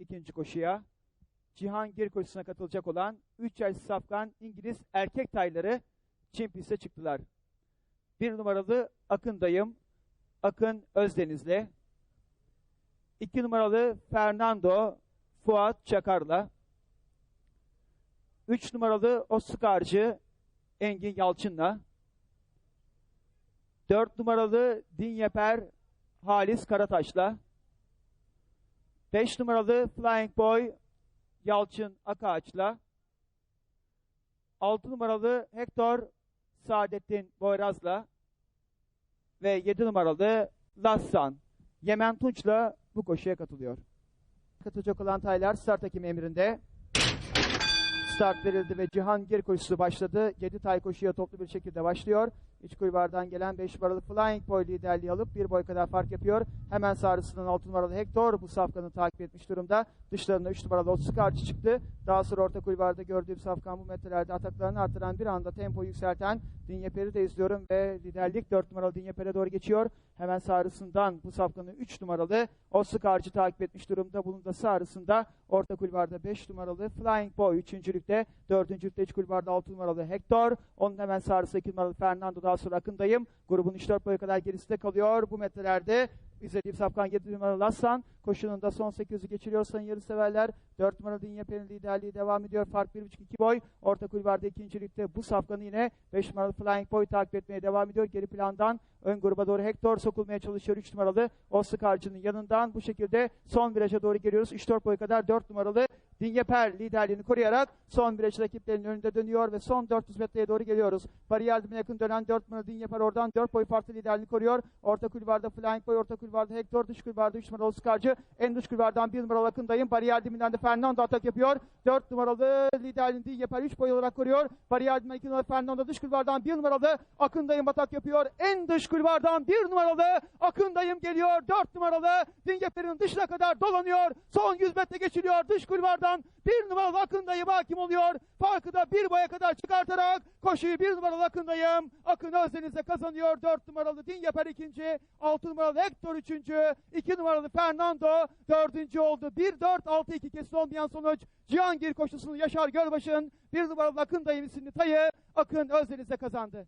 ikinci koşuya. Cihangir koşusuna katılacak olan 3 yaş safkan İngiliz erkek tayları Çin çıktılar. Bir numaralı Akın Akın Özdeniz'le. İki numaralı Fernando Fuat Çakar'la. Üç numaralı Oscar'cı Engin Yalçın'la. Dört numaralı Dinyeper Halis Karataş'la. Beş numaralı Flying Boy Yalçın Akaç'la. Altı numaralı Hector Saadettin Boyraz'la. Ve yedi numaralı Lassan Yemen Tunç'la bu koşuya katılıyor. Katılacak olan taylar start hakemi emrinde. Start verildi ve Cihangir koşusu başladı. 7 tay koşuya toplu bir şekilde başlıyor. İç kulvardan gelen 5 numaralı Flying Boy liderliği alıp bir boy kadar fark yapıyor. Hemen sağrısından 6 numaralı Hector bu safkanı takip etmiş durumda. Dışlarında 3 numaralı Oscar'cı çıktı. Daha sonra orta kulvarda gördüğüm safkan bu metrelerde ataklarını artıran bir anda tempo yükselten Dinyeper'i de izliyorum ve liderlik 4 numaralı Dinyeper'e doğru geçiyor. Hemen sağrısından bu safkanı 3 numaralı Oscar'cı takip etmiş durumda. Bunun da sağrısında orta kulvarda 5 numaralı Flying Boy 3. lükte 4. lükte iç kulvarda 6 numaralı Hector. Onun hemen sağrısı 2 numaralı Fernando daha Akındayım. Grubun 3-4 boyu kadar gerisinde kalıyor. Bu metrelerde izlediğim Safkan 7 numaralı Lassan. Koşunun da son 800'ü geçiriyor sayın yarı severler. 4 numaralı Dinyeper'in liderliği devam ediyor. Fark 1.5-2 boy. Orta kulvarda ikincilikte bu safkanı yine 5 numaralı Flying Boy takip etmeye devam ediyor. Geri plandan ön gruba doğru Hector sokulmaya çalışıyor. 3 numaralı Oscar'cının yanından bu şekilde son viraja doğru geliyoruz. 3-4 boy kadar 4 numaralı Dinyeper liderliğini koruyarak son viraj rakiplerinin önünde dönüyor ve son 400 metreye doğru geliyoruz. Bariyer dibine yakın dönen 4 numaralı Dinyeper oradan 4 boy farklı liderliğini koruyor. Orta kulvarda Flying Boy, orta kulvarda Hector, dış kulvarda 3 numaralı Oscar'cı. En dış kulvardan 1 numaralı Akındayım. Bariyer dibinden de Fernando atak yapıyor. 4 numaralı liderliğini Dinyeper 3 boy olarak koruyor. Bariyer dibinden 2 numaralı Fernando dış kulvardan 1 numaralı Akındayım atak yapıyor. En dış kulvardan 1 numaralı Akındayım geliyor. 4 numaralı Dinyeper'in dışına kadar dolanıyor. Son 100 metre geçiliyor dış kulvardan. 1 numaralı Akındayım hakim oluyor. Farkı da 1 boya kadar çıkartarak koşuyu 1 numaralı Akındayım. Akın Özdeniz'e kazanıyor. 4 numaralı Dinyeper ikinci. 6 numaralı Hector üçüncü. 2 numaralı Fernando dördüncü oldu. 1-4-6-2 kesin olmayan sonuç. Cihangir koşusunu Yaşar Gölbaş'ın 1 numaralı Akındayım isimli tayı Akın Özdeniz'e kazandı.